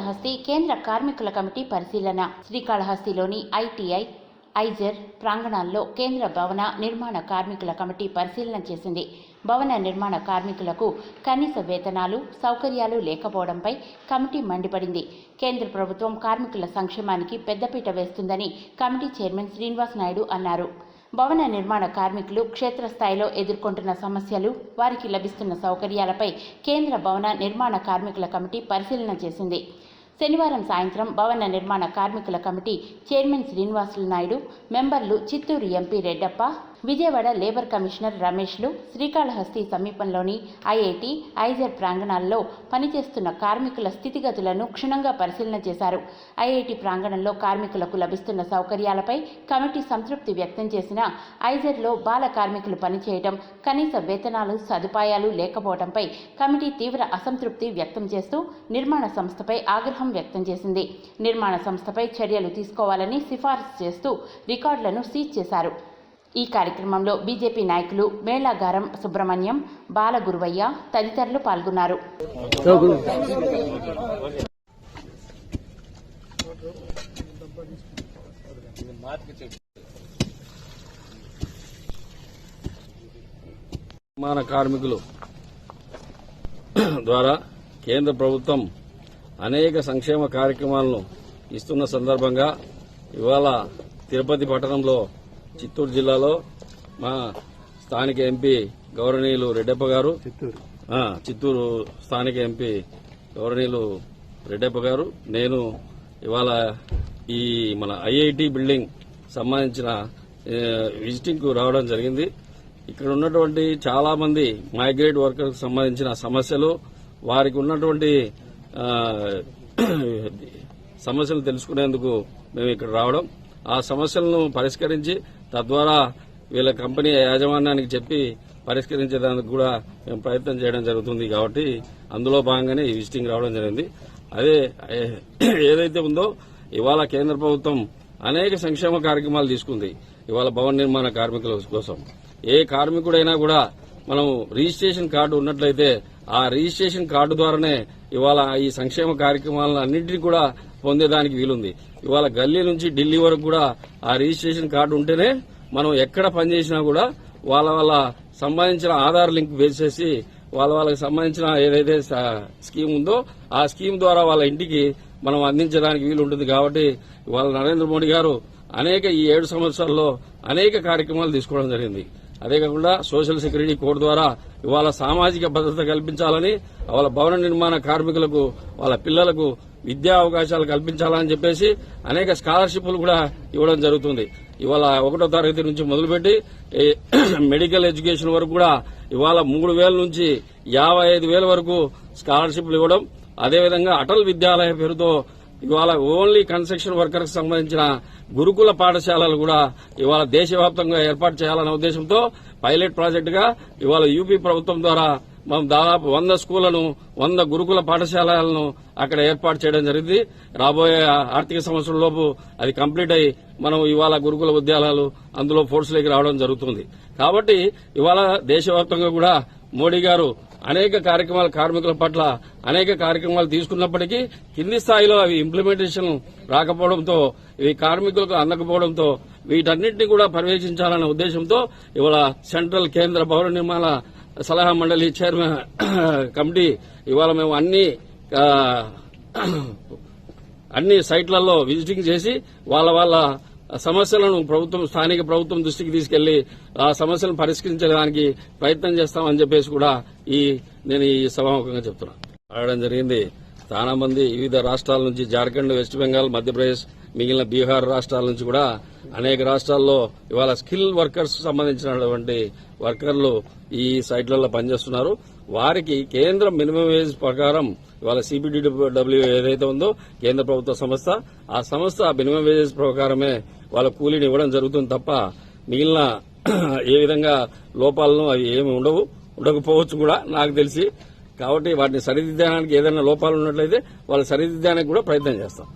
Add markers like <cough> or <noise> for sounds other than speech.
శ్రీకాళహస్తి కేంద్ర కార్మికుల కమిటీ పరిశీలన. శ్రీకాళహస్తిలోని ఐటీఐ ఐజర్ ప్రాంగణాల్లో కేంద్ర భవన నిర్మాణ కార్మికుల కమిటీ పరిశీలన చేసింది. భవన నిర్మాణ కార్మికులకు కనీస వేతనాలు సౌకర్యాలు లేకపోవడంపై కమిటీ మండిపడింది. కేంద్ర ప్రభుత్వం కార్మికుల సంక్షేమానికి పెద్దపీట వేస్తుందని కమిటీ చైర్మన్ శ్రీనివాస్ నాయుడు అన్నారు. భవన నిర్మాణ కార్మికులు క్షేత్రస్థాయిలో ఎదుర్కొంటున్న సమస్యలు వారికి లభిస్తున్న సౌకర్యాలపై కేంద్ర భవన నిర్మాణ కార్మికుల కమిటీ పరిశీలన చేసింది. శనివారం సాయంత్రం భవన నిర్మాణ కార్మికుల కమిటీ చైర్మన్ శ్రీనివాసులు నాయుడు మెంబర్లు Chittoor MP Reddappa Vijayawada labour commissioner రమేష్లు Srikalahasti సమీపంలోని ఐఐటి ఐజర్ ప్రాంగణాల్లో పనిచేస్తున్న కార్మికుల స్థితిగతులను క్షుణ్ణంగా పరిశీలన చేశారు. ఐఐటి ప్రాంగణంలో కార్మికులకు లభిస్తున్న సౌకర్యాలపై కమిటీ సంతృప్తి వ్యక్తం చేసిన ఐజర్లో బాల కార్మికులు పనిచేయడం కనీస వేతనాలు సదుపాయాలు లేకపోవడంపై కమిటీ తీవ్ర అసంతృప్తి వ్యక్తం చేస్తూ నిర్మాణ సంస్థపై ఆగ్రహం వ్యక్తం చేసింది. నిర్మాణ సంస్థపై చర్యలు తీసుకోవాలని సిఫార్సు చేస్తూ రికార్డులను సీజ్ చేశారు. ఈ కార్యక్రమంలో బీజేపీ నాయకులు మేళాగారం సుబ్రహ్మణ్యం బాలగురువయ్య తదితరులు పాల్గొన్నారు. నిర్మాణ కార్మికులు ద్వారా కేంద్ర ప్రభుత్వం అనేక సంక్షేమ కార్యక్రమాలను ఇస్తున్న సందర్భంగా ఇవాళ తిరుపతి పట్టణంలో చిత్తూరు జిల్లాలో మా స్థానిక ఎంపీ గౌరవనీయులు రెడ్డప్ప గారు. చిత్తూరు. స్థానిక ఎంపీ గౌరవనీయులు రెడ్డప్ప గారు. నేను ఇవాళ ఈ మన ఐఐటి బిల్డింగ్ సంబంధించిన విజిటింగ్కు రావడం జరిగింది. ఇక్కడ ఉన్నటువంటి చాలా మంది మైగ్రేట్ వర్కర్స్ సంబంధించిన సమస్యలు వారికి ఉన్నటువంటి సమస్యలు తెలుసుకునేందుకు మేము ఇక్కడ రావడం. ఆ సమస్యలను పరిష్కరించి తద్వారా వీళ్ళ కంపెనీ యాజమాన్యానికి చెప్పి పరిష్కరించేదానికి కూడా మేము ప్రయత్నం చేయడం జరుగుతుంది కాబట్టి అందులో భాగంగానే ఈ విజిటింగ్ రావడం జరిగింది. అదే ఏదైతే ఉందో ఇవాళ కేంద్ర ప్రభుత్వం అనేక సంక్షేమ కార్యక్రమాలు తీసుకుంది. ఇవాళ భవన నిర్మాణ కార్మికుల కోసం. ఏ కార్మికుడైనా కూడా మనం రిజిస్ట్రేషన్ కార్డు ఉన్నట్లయితే ఆ రిజిస్ట్రేషన్ కార్డు ద్వారానే ఇవాళ ఈ సంక్షేమ కార్యక్రమాలను అన్నింటినీ కూడా పొందేదానికి వీలుంది. ఇవాళ గల్లీ నుంచి ఢిల్లీ వరకు కూడా ఆ రిజిస్ట్రేషన్ కార్డు ఉంటేనే మనం ఎక్కడ పనిచేసినా కూడా వాళ్ళ వాళ్ళ సంబంధించిన ఆధార్ లింక్ వేసేసి వాళ్ళ వాళ్ళకి సంబంధించిన ఏదైతే స్కీమ్ ఉందో ఆ స్కీమ్ ద్వారా వాళ్ళ ఇంటికి మనం అందించడానికి వీలు ఉంటుంది కాబట్టి ఇవాళ నరేంద్ర మోడీ గారు అనేక ఈ ఏడు సంవత్సరాల్లో అనేక కార్యక్రమాలు తీసుకోవడం జరిగింది. అదే కాకుండా సోషల్ సెక్యూరిటీ కోడ్ ద్వారా ఇవాళ సామాజిక భద్రత కల్పించాలని వాళ్ళ భవన నిర్మాణ కార్మికులకు వాళ్ళ పిల్లలకు విద్యా అవకాశాలు కల్పించాలని చెప్పేసి అనేక స్కాలర్షిప్లు కూడా ఇవ్వడం జరుగుతుంది. ఇవాళ ఒకటో తరగతి నుంచి మొదలుపెట్టి <clears throat> మెడికల్ ఎడ్యుకేషన్ వరకు కూడా ఇవాళ మూడు వేల నుంచి యాభై ఐదు వేల వరకు స్కాలర్షిప్లు ఇవ్వడం అదేవిధంగా అటల్ విద్యాలయ పేరుతో ఇవాళ ఓన్లీ కన్స్ట్రక్షన్ వర్కర్కి సంబంధించిన గురుకుల పాఠశాలలు కూడా ఇవాళ దేశవ్యాప్తంగా ఏర్పాటు చేయాలనే ఉద్దేశంతో పైలట్ ప్రాజెక్టుగా ఇవాళ యూపీ ప్రభుత్వం ద్వారా మనం దాదాపు వంద స్కూళ్ళను వంద గురుకుల పాఠశాలలను అక్కడ ఏర్పాటు చేయడం జరిగింది. రాబోయే ఆర్థిక సంవత్సరం లోపు అది కంప్లీట్ అయి మనం ఇవాళ గురుకుల ఉద్యాలయాలు అందులో ఫోర్స్లోకి రావడం జరుగుతుంది. కాబట్టి ఇవాళ దేశవ్యాప్తంగా కూడా మోడీ గారు అనేక కార్యక్రమాలు కార్మికుల పట్ల అనేక కార్యక్రమాలు తీసుకున్నప్పటికీ కింది స్థాయిలో అవి ఇంప్లిమెంటేషన్ రాకపోవడంతో ఇవి కార్మికులకు అందకపోవడంతో వీటన్నింటినీ కూడా పర్యవేక్షించాలనే ఉద్దేశంతో ఇవాళ సెంట్రల్ కేంద్ర భవన నిర్మాణ సలహా మండలి చైర్మన్ కమిటీ ఇవాళ మేము అన్ని అన్ని సైట్లలో విజిటింగ్ చేసి వాళ్ళ వాళ్ళ సమస్యలను ప్రభుత్వం స్థానిక ప్రభుత్వం దృష్టికి తీసుకెళ్ళి ఆ సమస్యలను పరిష్కరించడానికి ప్రయత్నం చేస్తామని చెప్పేసి కూడా ఈ నేను ఈ సభాముఖంగా చెప్తున్నా. అడగడం జరిగింది. చాలా మంది వివిధ రాష్ట్రాల నుంచి జార్ఖండ్ వెస్ట్ బెంగాల్ మధ్యప్రదేశ్ మిగిలిన బీహార్ రాష్ట్రాల నుంచి కూడా అనేక రాష్ట్రాల్లో ఇవాళ స్కిల్ వర్కర్స్ సంబంధించినటువంటి వర్కర్లు ఈ సైట్లలో పనిచేస్తున్నారు. వారికి కేంద్ర మినిమం వేజ్ ప్రకారం ఇవాళ సిబిడిడబ్ల్యూ ఏదైతే ఉందో కేంద్ర ప్రభుత్వ సంస్థ ఆ సంస్థ మినిమం వేజెస్ ప్రకారమే వాళ్ళ కూలీని ఇవ్వడం జరుగుతుంది తప్ప మిగిలిన ఏ విధంగా లోపాలను అవి ఏమి ఉండవు. ఉండకపోవచ్చు కూడా నాకు తెలిసి. కాబట్టి వాటిని సరిదిద్దడానికి ఏదైనా లోపాలు ఉన్నట్లయితే వాళ్ళు సరిదిద్దడానికి కూడా ప్రయత్నం చేస్తాం.